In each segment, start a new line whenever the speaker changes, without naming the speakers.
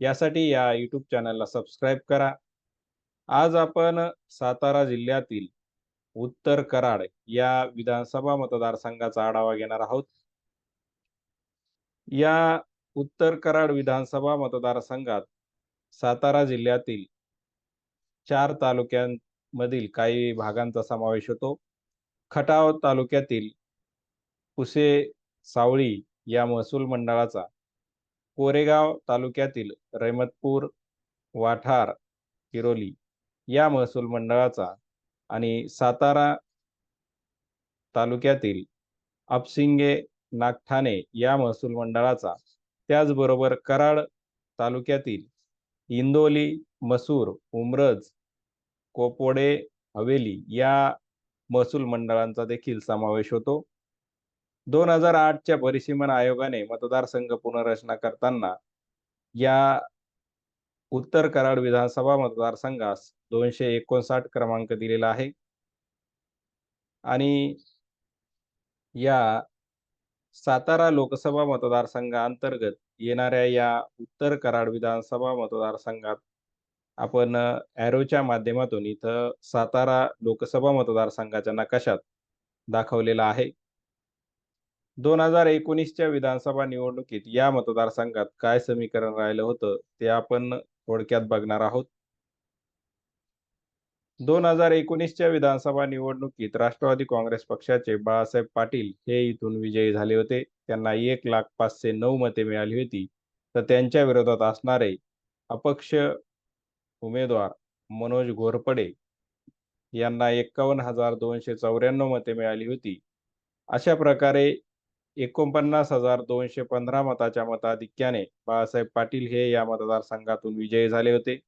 यासाठी या यूट्यूब चॅनलला सबस्क्राईब करा. आज आपण सातारा जिल्ह्यातील उत्तर कराड या विधानसभा मतदारसंघाचा आढावा घेणार आहोत. या उत्तर कराड विधानसभा मतदारसंघात सातारा जिल्ह्यातील चार तालुक्यांमधील काही भागांचा समावेश होतो. खटाव तालुक्यातील पुसे सावळी या महसूल मंडळाचा कोरेगाव तालुक्यातील रहमतपूर वाठार किरोली या महसूल मंडळाचा आणि सातारा तालुक्यातील अपसिंगे नागठाणे या महसूल मंडळाचा त्याचबरोबर कराड तालुक्यातील इंदोली मसूर उमरज कोपोडे हवेली या महसूल मंडळांचा देखील समावेश होतो. दोन हजार आठच्या परिसीमन आयोगाने मतदारसंघ पुनर्रचना करताना या उत्तर कराड विधानसभा मतदारसंघास दोनशे एकोणसाठ क्रमांक दिलेला आहे. आणि या सातारा लोकसभा मतदारसंघाअंतर्गत येणाऱ्या या उत्तर कराड विधानसभा मतदारसंघात आपण ॲरोच्या माध्यमातून इथं सातारा लोकसभा मतदारसंघाच्या नकाशात दाखवलेला आहे. दोन हजार एकोणीसच्या विधानसभा निवडणुकीत या मतदारसंघात काय समीकरण राहिलं होतं ते आपण थोडक्यात बघणार आहोत. दोन हजार एकोणीसच्या विधानसभा निवडणुकीत राष्ट्रवादी काँग्रेस पक्षाचे बाळासाहेब पाटील हे इथून विजयी झाले होते. त्यांना एक लाख पाचशे नऊ मते मिळाली होती. तर त्यांच्या विरोधात असणारे अपक्ष उमेदवार मनोज घोरपडे यांना एक्कावन्न हजार दोनशे चौऱ्याण्णव मते मिळाली होती. अशा प्रकारे एकोणपन्नास हजार दोनशे पंधरा मताच्या मताधिक्याने बाळासाहेब पाटील हे या मतदारसंघातून विजयी झाले होते.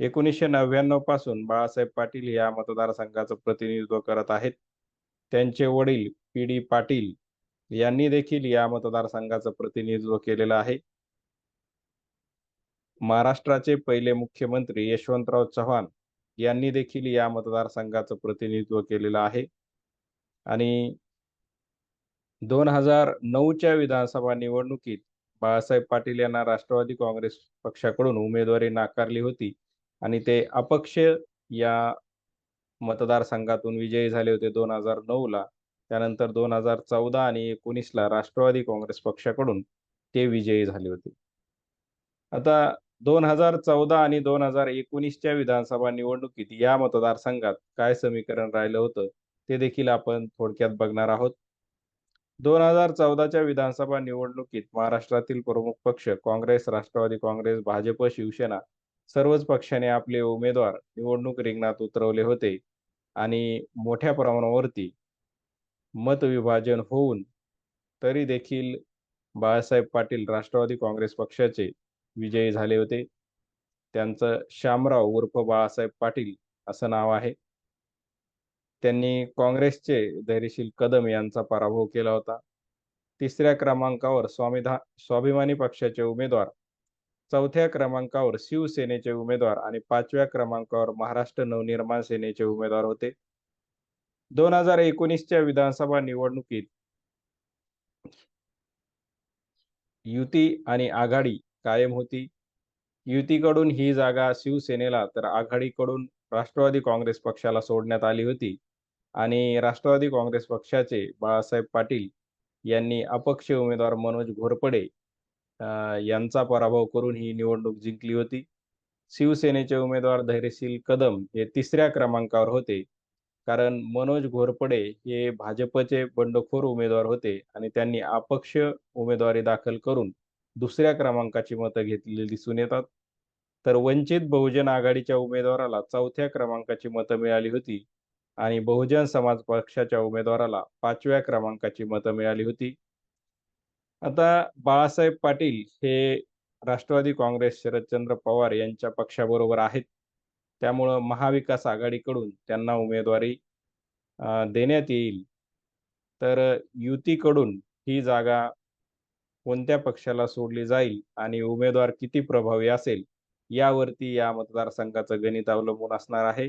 एकोणीसशे नव्याण्णवपासून बाळासाहेब पाटील या मतदारसंघाचं प्रतिनिधित्व करत आहेत. त्यांचे वडील पी डी पाटील यांनी देखील या मतदारसंघाचं प्रतिनिधित्व केलेलं आहे. महाराष्ट्राचे पहिले मुख्यमंत्री यशवंतराव चव्हाण यांनी देखील या मतदारसंघाचं प्रतिनिधित्व केलेलं आहे. आणि दोन हजार नऊच्या विधानसभा निवडणुकीत बाळासाहेब पाटील यांना राष्ट्रवादी काँग्रेस पक्षाकडून उमेदवारी नाकारली होती आणि ते अपक्ष या मतदारसंघातून विजयी झाले होते दोन हजार नऊला. त्यानंतर दोन हजार चौदा आणि एकोणीसला राष्ट्रवादी काँग्रेस पक्षाकडून ते विजयी झाले होते. आता दोन हजार चौदा आणि दोन हजार एकोणीसच्या विधानसभा निवडणुकीत या मतदारसंघात काय समीकरण राहिलं होतं ते देखील आपण थोडक्यात बघणार आहोत. दोन हजार चौदाच्या विधानसभा निवडणुकीत महाराष्ट्रातील प्रमुख पक्ष काँग्रेस राष्ट्रवादी काँग्रेस भाजप शिवसेना सर्वच पक्षाने आपले उमेदवार निवडणूक रिंगणात उतरवले होते आणि मोठ्या प्रमाणावरती मतविभाजन होऊन तरी देखील बाळासाहेब पाटील राष्ट्रवादी काँग्रेस पक्षाचे विजयी झाले होते. त्यांचं श्यामराव उर्फ बाळासाहेब पाटील असं नाव आहे. त्यांनी काँग्रेसचे धैर्यशील कदम यांचा पराभव केला होता. तिसऱ्या क्रमांकावर स्वामिधा स्वाभिमानी पक्षाचे उमेदवार चौथ्या क्रमांकावर शिवसेनेचे उमेदवार आणि पाचव्या क्रमांकावर महाराष्ट्र नवनिर्माण सेनेचे उमेदवार होते. दोन हजार एकोणीसच्या विधानसभा निवडणुकीत युती आणि आघाडी कायम होती. युतीकडून ही जागा शिवसेनेला तर आघाडीकडून राष्ट्रवादी काँग्रेस पक्षाला सोडण्यात आली होती. आणि राष्ट्रवादी काँग्रेस पक्षाचे बाळासाहेब पाटील यांनी अपक्ष उमेदवार मनोज घोरपडे यांचा पराभव करून ही निवडणूक जिंकली होती. शिवसेनेचे उमेदवार धैर्यशील कदम हे तिसऱ्या क्रमांकावर होते. कारण मनोज घोरपडे हे भाजपचे बंडखोर उमेदवार होते आणि त्यांनी अपक्ष उमेदवारी दाखल करून दुसऱ्या क्रमांकाची मतं घेतलेली दिसून येतात. तर वंचित बहुजन आघाडीच्या उमेदवाराला चौथ्या क्रमांकाची मतं मिळाली होती. आणि बहुजन समाज पक्षाच्या उमेदवाराला पाचव्या क्रमांकाची मतं मिळाली होती. आता बाळासाहेब पाटील हे राष्ट्रवादी काँग्रेस शरदचंद्र पवार यांच्या पक्षाबरोबर आहेत. त्यामुळं महाविकास आघाडीकडून त्यांना उमेदवारी देण्यात येईल. तर युतीकडून ही जागा कोणत्या पक्षाला सोडली जाईल आणि उमेदवार किती प्रभावी असेल यावरती या मतदारसंघाचं गणित अवलंबून असणार आहे.